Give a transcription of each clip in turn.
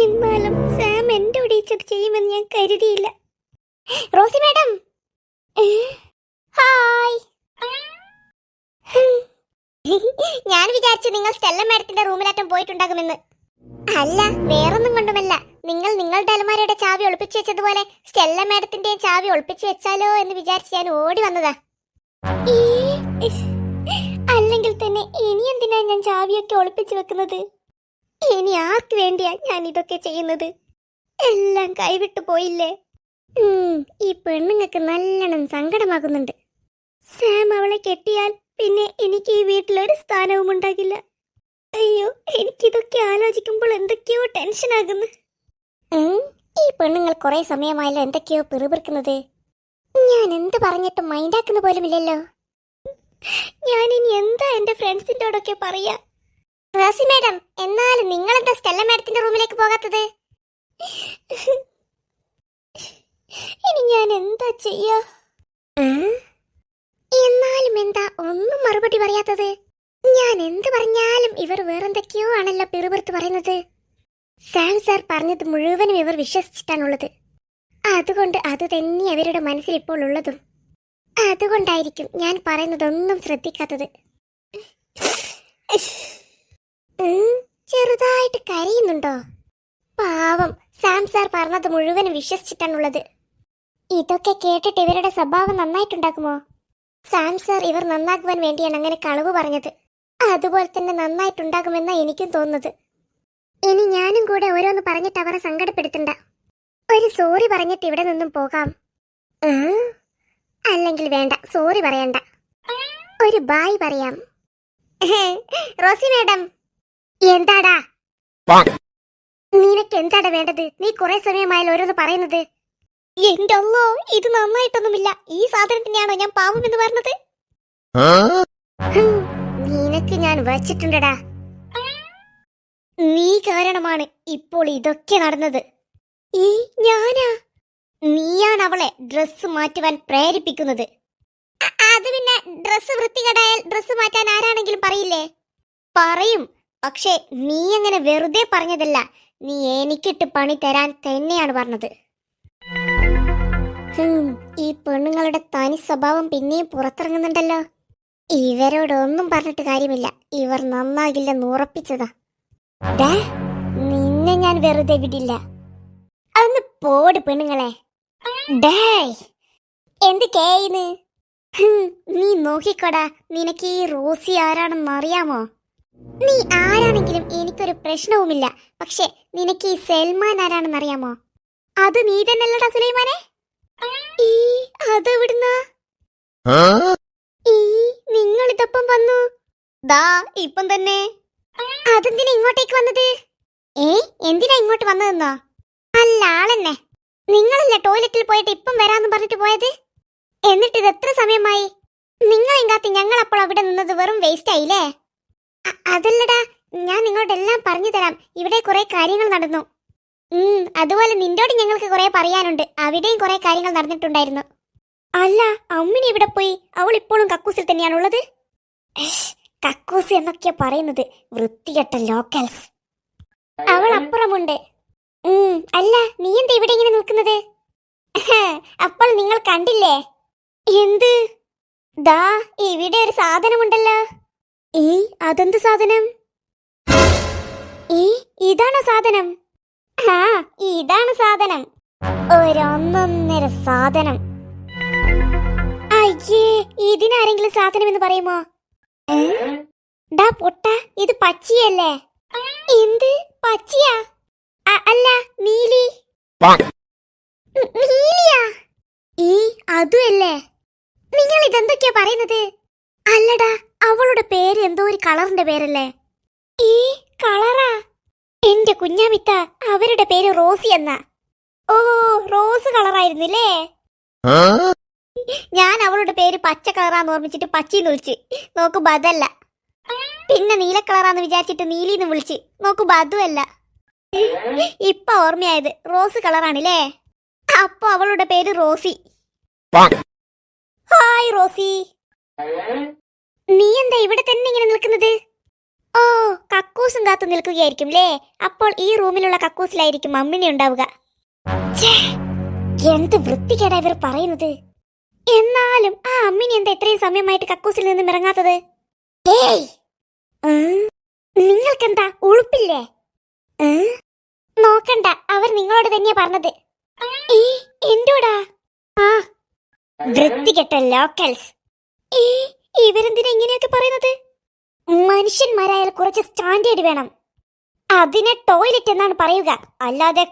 എന്നാലും സാം എന്റെ ഒടിച്ചത് ചെയ്യുമെന്ന് ഞാൻ കരുതിയില്ല റോസി മാഡം? ഹായ്. ഞാൻ വിചാരിച്ചു നിങ്ങൾ സ്റ്റെല്ല മാഡത്തിന്റെ റൂമിലാറ്റം പോയിട്ടുണ്ടാകുമെന്ന് അല്ല വേറൊന്നും കൊണ്ടുമല്ല നിങ്ങൾ നിങ്ങളുടെ അലമാരയുടെ ചാവി ഒളിപ്പിച്ചു വെച്ചതുപോലെ സ്റ്റെല്ല മാഡത്തിന്റെയും ചാവി ഒളിപ്പിച്ചു വെച്ചാലോ എന്ന് വിചാരിച്ച് ഞാൻ ഓടി വന്നതാ. അല്ലെങ്കിൽ തന്നെ ഇനി എന്തിനാ ഞാൻ ചാവിയൊക്കെ ഒളിപ്പിച്ചു വെക്കുന്നത് ഇനി ആർക്ക് വേണ്ടിയാ ഞാൻ ഇതൊക്കെ ചെയ്യുന്നത്? എല്ലാം കൈവിട്ടു പോയില്ലേ? ഈ പെണ്ണുങ്ങൾക്ക് നല്ലോണം സങ്കടമാകുന്നുണ്ട്. സാം അവളെ കെട്ടിയാൽ പിന്നെ എനിക്ക് ഈ വീട്ടിലൊരു സ്ഥാനവും ഉണ്ടാകില്ല. അയ്യോ എനിക്കിതൊക്കെ ആലോചിക്കുമ്പോൾ എന്തൊക്കെയോ ടെൻഷനാകുന്നു ഈ പെണ്ണുങ്ങൾ കുറെ സമയമായല്ലോ എന്തൊക്കെയോ പിറുപിറുക്കുന്നത്. ഞാൻ എന്ത് പറഞ്ഞിട്ടും മൈൻഡാക്കുന്ന പോലുമില്ലല്ലോ. ഞാൻ ഇനി എന്താ എന്റെ ഫ്രണ്ട്സിന്റെയോടൊക്കെ പറയാ? റാസി മാഡം എന്നാലും നിങ്ങൾ എന്താ സ്റ്റെല്ല മാഡത്തിന്റെ റൂമിലേക്ക് പോകാത്തത്? ഇനി ഞാൻ എന്താ ചെയ്യാ? എന്നാലും എന്താ ഒന്നും മറുപടി പറയാത്തത്? ഞാൻ എന്ത് പറഞ്ഞാലും ഇവർ വേറെന്തൊക്കെയോ ആണല്ലോ പിറുപിറുത്ത് പറയുന്നത്. സാം സാർ പറഞ്ഞത് മുഴുവനും ഇവർ വിശ്വസിച്ചിട്ടാണുള്ളത്. അതുകൊണ്ട് അത് തന്നെ അവരുടെ മനസ്സിൽ ഇപ്പോൾ ഉള്ളതും. അതുകൊണ്ടായിരിക്കും ഞാൻ പറയുന്നതൊന്നും ശ്രദ്ധിക്കാത്തത്. ചെറുതായിട്ട് കരയുന്നുണ്ടോ? പാവം. സാം സാർ പറഞ്ഞത് മുഴുവനും വിശ്വസിച്ചിട്ടാണുള്ളത്. ഇതൊക്കെ കേട്ടിട്ട് ഇവരുടെ സ്വഭാവം നന്നായിട്ടുണ്ടാക്കുമോ? സാം സാർ ഇവർ നന്നാക്കുവാൻ വേണ്ടിയാണ് അങ്ങനെ കളവ് പറഞ്ഞത്. അതുപോലെ തന്നെ നന്നായിട്ടുണ്ടാകുമെന്നാ എനിക്കും തോന്നുന്നത്. ഇനി ഞാനും കൂടെ ഓരോന്ന് പറഞ്ഞിട്ട് അവരെ സങ്കടപ്പെടുത്തണ്ട. ഒരു സോറി പറഞ്ഞിട്ട് ഇവിടെ നിന്നും പോകാം? അല്ലെങ്കിൽ വേണ്ട സോറി പറയണ്ട. ഒരു ബായ് പറയാം. Rosie madam. എന്താടാ? നിനക്ക് എന്താണ് വേണ്ടത്? നീ കുറെ സമയമായാലും ഓരോന്ന് പറയുന്നത്. എന്റെ അല്ലോ ഇത് നന്നായിട്ടൊന്നുമില്ല. ഈ സാധനത്തിനെയാണോ ഞാൻ പാവം എന്ന് പറഞ്ഞത്? നിനക്ക് ഞാൻ വച്ചിട്ടുണ്ടടാ. നീ കാരണമാണ് ഇപ്പോൾ ഇതൊക്കെ നടന്നത്. ഈ ഞാനാ? നീയാണ് അവളെ ഡ്രസ്സ് മാറ്റുവാൻ പ്രേരിപ്പിക്കുന്നത്. അത് പിന്നെ ഡ്രസ്സ് വൃത്തികേടായാൽ ഡ്രസ്സ് മാറ്റാൻ ആരാണെങ്കിലും പറയില്ലേ? പറയും പക്ഷേ നീ അങ്ങനെ വെറുതെ പറഞ്ഞതല്ല. നീ എനിക്കിട്ട് പണി തരാൻ തന്നെയാണ് പറഞ്ഞത്. ഈ പെണ്ണുങ്ങളുടെ തനി സ്വഭാവം പിന്നെയും പുറത്തിറങ്ങുന്നുണ്ടല്ലോ. ഇവരോടൊന്നും പറഞ്ഞിട്ട് കാര്യമില്ല. ഇവർ നന്നാകില്ലെന്ന് ഉറപ്പിച്ചതാ. നിന്നെ ഞാൻ വെറുതെ വിടില്ല. അന്ന് പോട് പെണ്ണുങ്ങളെ. ഡേയ് എന്ത് കേയിന്ന് നീ നോക്കിക്കോടാ. നിനക്ക് ഈ റോസി ആരാണെന്ന് അറിയാമോ? നീ ആരാണെങ്കിലും എനിക്കൊരു പ്രശ്നവുമില്ല. പക്ഷെ നിനക്ക് ഈ സൽമാൻ ആരാണെന്ന് അറിയാമോ അത് നീ തന്നെയല്ലടാ സുലൈമാനെ? ഈ അതെവിടുന്നാ? ഈ നിങ്ങൾ ഇതൊപ്പം വന്നു. ദാ ഇപ്പം തന്നെ. അതെന്തിനാ ഇങ്ങോട്ടേക്ക് വന്നത്? ഏ എന്തിനാ ഇങ്ങോട്ട് വന്നതെന്നോ? അല്ല ആളെന്നെ. നിങ്ങളല്ല ടോയ്ലറ്റിൽ പോയിട്ട് ഇപ്പം വരാന്ന് പറഞ്ഞിട്ട് പോയത്? എന്നിട്ട് ഇത് എത്ര സമയമായി? ഞങ്ങളപ്പോൾ ഞങ്ങൾ അപ്പോൾ അവിടെ നിന്നത് വെറും വേസ്റ്റ് ആയില്ലേ? അതല്ലടാ. ഞാൻ നിങ്ങളോട് എല്ലാം പറഞ്ഞു തരാം. ഇവിടെ കുറെ കാര്യങ്ങൾ നടന്നു. ഉം അതുപോലെ നിന്നോട് ഞങ്ങൾക്ക് കുറെ പറയാനുണ്ട്. അവിടെയും കുറെ കാര്യങ്ങൾ നടന്നിട്ടുണ്ടായിരുന്നു. അല്ല അമ്മിനി ഇവിടെ പോയി? അവൾ ഇപ്പോഴും കക്കൂസിൽ തന്നെയാണുള്ളത് കക്കൂസ് എന്നൊക്കെയാ പറയുന്നത്. വൃത്തികെട്ട ലോക്കൽസ് അവൾ അപ്പുറമുണ്ട്. ഉം, അല്ല നീ എന്താ ഇവിടെ ഇങ്ങനെ നിൽക്കുന്നത്? അപ്പോൾ നിങ്ങൾ കണ്ടില്ലേ? എന്ത്? ദാ ഇവിടെ ഒരു സാധനമുണ്ടല്ലോ. ഈ അതെന്ത് സാധനം? ഈ ഇതാണ് സാധനം? ആ ഇതാണ് സാധനം. ഒരൊന്നൊന്നര സാധനം. അയ്യേ ഇതിനാരെങ്കിലും സാധനം എന്ന് പറയുമോ ഡാ പൊട്ട ഇത് പച്ചിയല്ലേ? എന്ത്? പച്ചിയാ? അല്ല നീലി നീലിയാ ഈ അതുമല്ലേ നിങ്ങൾ ഇതെന്തൊക്കെയാ പറയുന്നത്? അല്ലടാ അവളുടെ പേര് എന്തോ ഒരു കളറിന്റെ പേരല്ലേ? ഈ കളറാ. എന്റെ കുഞ്ഞാമിത്ത അവരുടെ പേര് റോസി എന്നാ. ഓ റോസ് കളറായിരുന്നില്ലേ? ഞാൻ അവളുടെ പേര് പച്ച കളറാന്ന് ഓർമ്മിച്ചിട്ട് പച്ചീന്ന് വിളിച്ച്. നോക്ക് അതല്ല പിന്നെ നീല കളറാന്ന് വിചാരിച്ചിട്ട് നീലിന്ന് വിളിച്ച്. നോക്ക് അതുമല്ല ഇപ്പൊ ഓർമ്മയായത് റോസ് കളറാണല്ലേ? അപ്പൊ അവളുടെ പേര് റോസി. Hi Rossi. നീ എന്താ ഇവിടെ തന്നെ ഇങ്ങനെ നിൽക്കുന്നത്? ഓ കക്കൂസും കാത്തു നിൽക്കുകയായിരിക്കും ലേ അപ്പോൾ ഈ റൂമിലുള്ള കക്കൂസിലായിരിക്കും അമ്മിണി ഉണ്ടാവുക. എന്ത് വൃത്തികേടാ ഇവർ പറയുന്നത്? എന്നാലും ആ അമ്മിനി എന്താ ഇത്രയും സമയമായിട്ട് കക്കൂസിൽ നിന്നും ഇറങ്ങാത്തത്? നിങ്ങൾക്കെന്താ ഉളുപ്പില്ലേ? നോക്കണ്ട അവർ നിങ്ങളോട് തന്നെയാ പറഞ്ഞത്. എന്തോടാ? ആ വൃത്തികെട്ട ലോക്കൽസ് ഈ ഇവരെന്തിനാ ഇങ്ങനെയൊക്കെ പറയുന്നത്? മനുഷ്യന്മാരായാൽ കുറച്ച് സ്റ്റാൻഡേർഡ് വേണം. അതിനെ ടോയ്ലറ്റ് എന്നാണ് പറയുക. അല്ലാതെ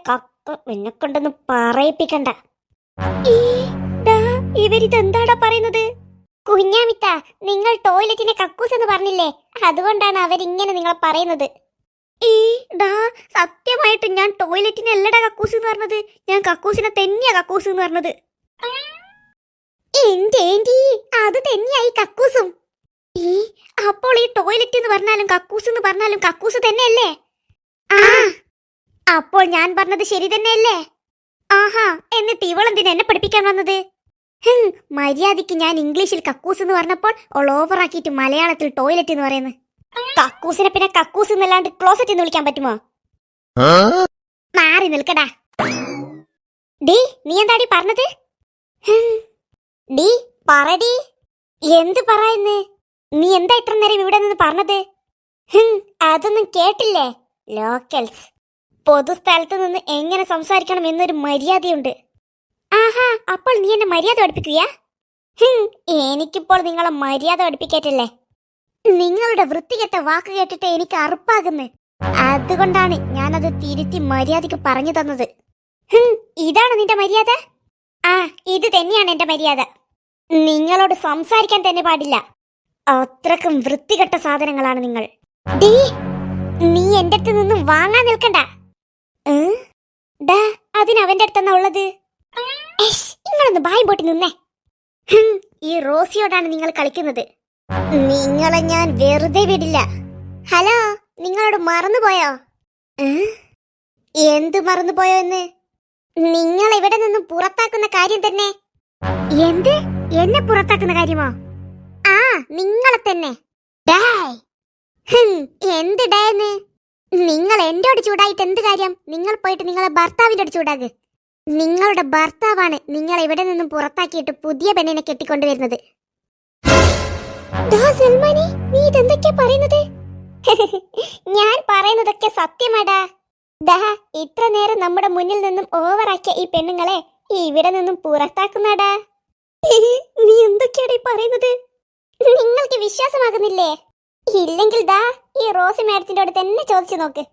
എന്നെ കൊണ്ടൊന്നും പറയിപ്പിക്കണ്ട. ഇവരിതെന്താടാ പറയുന്നത്? കുഞ്ഞാമിത്ത നിങ്ങൾ ടോയ്ലറ്റിനെ കക്കൂസ് എന്ന് പറഞ്ഞില്ലേ? അതുകൊണ്ടാണ് അവരിങ്ങനെ നിങ്ങളെ പറയുന്നത്. ഈ ഡാ സത്യമായിട്ട് ഞാൻ ടോയ്ലറ്റിനെ അല്ലടാ കക്കൂസ് എന്ന് പറഞ്ഞത്? ഞാൻ കക്കൂസിനെ തന്നെയാ കക്കൂസ് എന്ന് പറഞ്ഞത്. അത് തന്നെയായി കക്കൂസും. ഈ അപ്പോൾ ഈ ടോയ്ലറ്റ് എന്ന് പറഞ്ഞാലും കക്കൂസ് എന്ന് പറഞ്ഞാലും കക്കൂസ് തന്നെയല്ലേ? ആ അപ്പോൾ ഞാൻ പറഞ്ഞത് ശരി തന്നെയല്ലേ? ആഹാ എന്നിട്ട് ഇവളെന്തിനാ എന്നെ പഠിപ്പിക്കാൻ വന്നത്? മര്യാദയ്ക്ക് ഞാൻ ഇംഗ്ലീഷിൽ കക്കൂസ് എന്ന് പറഞ്ഞപ്പോൾ ഓൾ ഓവർ ആക്കിയിട്ട് മലയാളത്തിൽ ടോയ്ലറ്റ് എന്ന് പറയുന്നത് കക്കൂസിനെ പിന്നെ കക്കൂസ് എന്നല്ലാണ്ട് ക്ലോസറ്റ് എന്ന് വിളിക്കാൻ പറ്റുമോ? മാറി നിൽക്കടാ. ഡീ നീ എന്താടി പറഞ്ഞത്. ഡീ പറടി എന്ത് പറയുന്നു? നീ എന്താ ഇത്ര നേരം ഇവിടെ നിന്ന് പറഞ്ഞത്? അതൊന്നും കേട്ടില്ലേ? ലോക്കൽസ്. പൊതുസ്ഥലത്ത് നിന്ന് എങ്ങനെ സംസാരിക്കണം എന്നൊരു മര്യാദയുണ്ട്. ആഹാ അപ്പോൾ നീ എന്നെ മര്യാദ പഠിപ്പിക്കുകയാ? എനിക്കിപ്പോൾ നിങ്ങളെ മര്യാദ പഠിപ്പിക്കേറ്റല്ലേ? നിങ്ങളുടെ വൃത്തികെട്ട വാക്ക് കേട്ടിട്ട് എനിക്ക് അറുപ്പാകുന്നു. അതുകൊണ്ടാണ് ഞാനത് തിരുത്തി മര്യാദയ്ക്ക് പറഞ്ഞു തന്നത്. ഇതാണ് നിന്റെ മര്യാദ? ആ ഇത് തന്നെയാണ് എന്റെ മര്യാദ. നിങ്ങളോട് സംസാരിക്കാൻ തന്നെ പാടില്ല. അത്രക്കും വൃത്തികെട്ട സാധനങ്ങളാണ് നിങ്ങൾ. ഡീ, നീ എന്റെ അടുത്ത് നിന്നും വാങ്ങാൻ നിൽക്കണ്ട. അതിനവന്റെ അടുത്തെന്നാ ഉള്ളത്? നിങ്ങളൊന്ന് ബായ് പോട്ടി നിന്നേ. ഈ റോസിയോടാണ് നിങ്ങൾ കളിക്കുന്നത്. നിങ്ങളെ ഞാൻ വെറുതെ വിടില്ല. ഹലോ നിങ്ങളോട് മറന്നുപോയോ? എന്ത് മറന്നുപോയോ എന്ന്? നിങ്ങൾ ഇവിടെ നിന്നും പുറത്താക്കുന്ന കാര്യം തന്നെ. എന്ത്? എന്നെ പുറത്താക്കുന്ന കാര്യമോ? ആ നിങ്ങളെ തന്നെ. എന്ത് ഡേന്ന് നിങ്ങൾ എന്റോട് ചൂടായിട്ട് എന്ത് കാര്യം? നിങ്ങൾ പോയിട്ട് നിങ്ങളെ ഭർത്താവിന്റെ അടുത്ത് നിങ്ങളുടെ ഭർത്താവാണ് നിങ്ങൾ ഇവിടെ നിന്നും പുറത്താക്കിയിട്ട് പുതിയ പെണ്ണിനെ കെട്ടിക്കൊണ്ടുവരുന്നത്. നീ ഇതെന്തൊക്കെയാ പറയുന്നത്? ഞാൻ പറയുന്നതൊക്കെ സത്യമാടാ ദഹ ഇത്ര നേരം നമ്മുടെ മുന്നിൽ നിന്നും ഓവറാക്കിയ ഈ പെണ്ണുങ്ങളെ ഇവിടെ നിന്നും പുറത്താക്കുന്നാടാ നീ എന്തൊക്കെയാണ് പറയുന്നത്? നിങ്ങൾക്ക് വിശ്വാസമാകുന്നില്ലേ? ഇല്ലെങ്കിൽ ദാ ഈ റോസി മാഡത്തിന്റെ അടുത്ത് തന്നെ ചോദിച്ചു നോക്ക്.